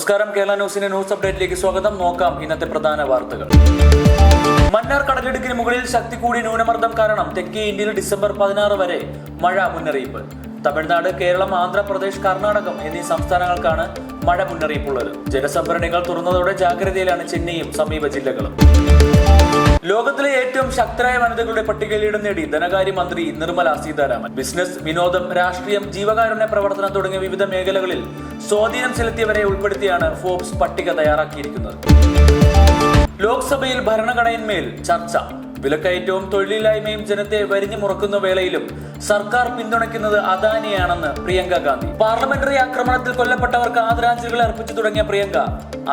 നമസ്കാരം. കേരള ന്യൂസിന്റെ ന്യൂസ് അപ്ഡേറ്റിലേക്ക് സ്വാഗതം. നോക്കാം ഇന്നത്തെ പ്രധാന വാർത്തകൾ. മന്നാർ കടലിടുക്കിന് മുകളിൽ ശക്തി കൂടിയ ന്യൂനമർദ്ദം കാരണം തെക്കേ ഇന്ത്യയിൽ ഡിസംബർ പതിനാറ് വരെ മഴ മുന്നറിയിപ്പ്. തമിഴ്നാട് കേരളം ആന്ധ്രാപ്രദേശ് കർണാടകം എന്നീ സംസ്ഥാനങ്ങൾക്കാണ് മഴ മുന്നറിയിപ്പുള്ളത്. ജലസംഭരണികൾ തുറന്നതോടെ ജാഗ്രതയിലാണ് ചെന്നൈയും സമീപ ജില്ലകളും. ലോകത്തിലെ ഏറ്റവും ശക്തരായ വനിതകളുടെ പട്ടികയിൽ ഇടം നേടി ധനകാര്യമന്ത്രി നിർമ്മല സീതാരാമൻ. ബിസിനസ് വിനോദം രാഷ്ട്രീയം ജീവകാരുണ്യ പ്രവർത്തനം തുടങ്ങിയ വിവിധ മേഖലകളിൽ സ്വാധീനം ചെലുത്തിയവരെ ഉൾപ്പെടുത്തിയാണ് ഫോബ്സ് പട്ടിക തയ്യാറാക്കിയിരിക്കുന്നത്. ലോക്സഭയിൽ ഭരണഘടനയിന്മേൽ ചർച്ച. വിലക്കയറ്റവും തൊഴിലില്ലായ്മയും ജനത്തെ വരിഞ്ഞു മുറക്കുന്ന വേളയിലും സർക്കാർ പിന്തുണയ്ക്കുന്നത് അദാനിയാണെന്ന് പ്രിയങ്ക ഗാന്ധി. പാർലമെന്ററി ആക്രമണത്തിൽ കൊല്ലപ്പെട്ടവർക്ക് ആദരാഞ്ജലികൾ അർപ്പിച്ചു തുടങ്ങിയ പ്രിയങ്ക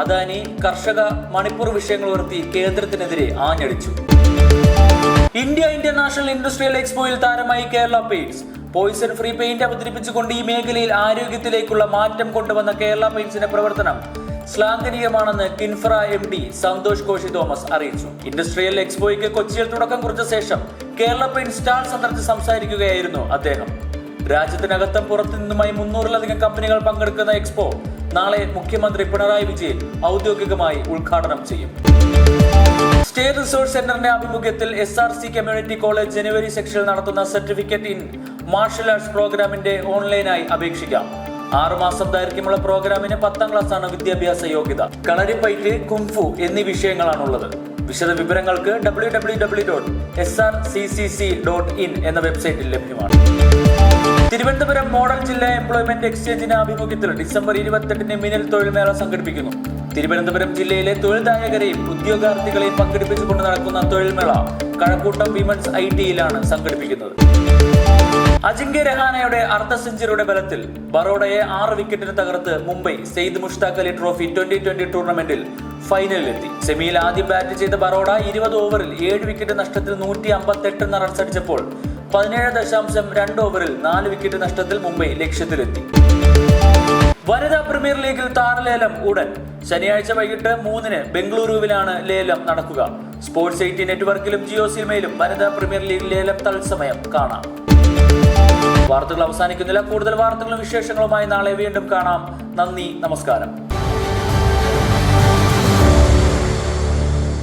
അദാനി കർഷക മണിപ്പൂർ വിഷയങ്ങൾ ഉയർത്തി കേന്ദ്രത്തിനെതിരെ ആഞ്ഞടിച്ചു. ഇന്ത്യ ഇന്റർനാഷണൽ ഇൻഡസ്ട്രിയൽ എക്സ്പോയിൽ താരമായി Kerala paints poison free paint അവതരിപ്പിച്ചുകൊണ്ട് ഈ മേഖലയിൽ ആരോഗ്യത്തിലേക്കുള്ള മാറ്റം കൊണ്ടുവന്ന കേരള പെയിന്റ്സിന്റെ പ്രവർത്തനം ശ്ലാഘനീയമാണെന്ന് KINFRA M D Santhosh Koshy Thomas അറിയിച്ചു. ഇൻഡസ്ട്രിയൽ എക്സ്പോയ്ക്ക് കൊച്ചിയിൽ തുടക്കം കുറിച്ച ശേഷം കേരള പെയിന്റ് സ്റ്റാൾ സന്ദർശിച്ച് സംസാരിക്കുകയായിരുന്നു അദ്ദേഹം. രാജ്യത്തിനകത്തും പുറത്തു നിന്നുമായി മുന്നൂറിലധികം കമ്പനികൾ പങ്കെടുക്കുന്ന എക്സ്പോ നാളെ മുഖ്യമന്ത്രി പിണറായി വിജയൻ ഔദ്യോഗികമായി ഉദ്ഘാടനം ചെയ്യും. സ്റ്റേറ്റ് റിസോഴ്സ് സെന്ററിന്റെ ആഭിമുഖ്യത്തിൽ S R C community college ജനുവരി സെക്ഷനിൽ നടത്തുന്ന സർട്ടിഫിക്കറ്റ് ഇൻ മാർഷൽ ആർട്സ് പ്രോഗ്രാമിന്റെ ഓൺലൈനായി അപേക്ഷിക്കാം. ആറുമാസം ദൈർഘ്യമുള്ള പ്രോഗ്രാമിന് പത്താം ആണ് വിദ്യാഭ്യാസ യോഗ്യത. കളരിപ്പയറ്റ് കുംഫു എന്നീ വിഷയങ്ങളാണുള്ളത്. വിശദ വിവരങ്ങൾക്ക് W W W dot S R C C C dot in എന്ന വെബ്സൈറ്റിൽ ലഭ്യമാണ്. തിരുവനന്തപുരം മോഡൽ ജില്ലാ എംപ്ലോയ്മെന്റ് എക്സ്ചേഞ്ചിന്റെ ആഭിമുഖ്യത്തിൽ ഡിസംബർ ഇരുപത്തെട്ടിന് മിനൽ തൊഴിൽമേള സംഘടിപ്പിക്കുന്നു. തിരുവനന്തപുരം ജില്ലയിലെ തൊഴിൽദായകരെയും ഉദ്യോഗാർത്ഥികളെയും പങ്കെടുപ്പിച്ചുകൊണ്ട് നടക്കുന്ന തൊഴിൽമേള കഴക്കൂട്ടം വിമൻസ് ഐ ടിയിലാണ് സംഘടിപ്പിക്കുന്നത്. അജിങ്ക്യ രഹാനയുടെ അർദ്ധ സെഞ്ചുറിയുടെ ബലത്തിൽ ബറോഡയെ ആറ് വിക്കറ്റിന് തകർത്ത് Mumbai Syed Mushtaq Ali trophy twenty twenty ടൂർണമെന്റിൽ ഫൈനലിലെത്തി. സെമിയിൽ ആദ്യം ബാറ്റ് ചെയ്ത ബറോഡ ഇരുപത് ഓവറിൽ ഏഴ് വിക്കറ്റ് നഷ്ടത്തിൽ നൂറ്റി അമ്പത്തെട്ട് എന്ന റൺസ് അടിച്ചപ്പോൾ പതിനേഴ് ദശാംശം രണ്ട് ഓവറിൽ നാല് വിക്കറ്റ് നഷ്ടത്തിൽ മുംബൈ ലക്ഷ്യത്തിലെത്തി. വനിതാ പ്രീമിയർ ലീഗിൽ താരലേലം ഉടൻ. ശനിയാഴ്ച വൈകിട്ട് മൂന്നിന് ബംഗളൂരുവിലാണ് ലേലം നടക്കുക. സ്പോർട്സ് എയ്റ്റി നെറ്റ്വർക്കിലും ജിയോ സിനിമയിലും വനിതാ പ്രീമിയർ ലീഗ് ലേലം തത്സമയം കാണാം. വാർത്തകൾ അവസാനിക്കുന്നില്ല. കൂടുതൽ വാർത്തകളും വിശേഷങ്ങളുമായി നാളെ വീണ്ടും കാണാം. നന്ദി നമസ്കാരം.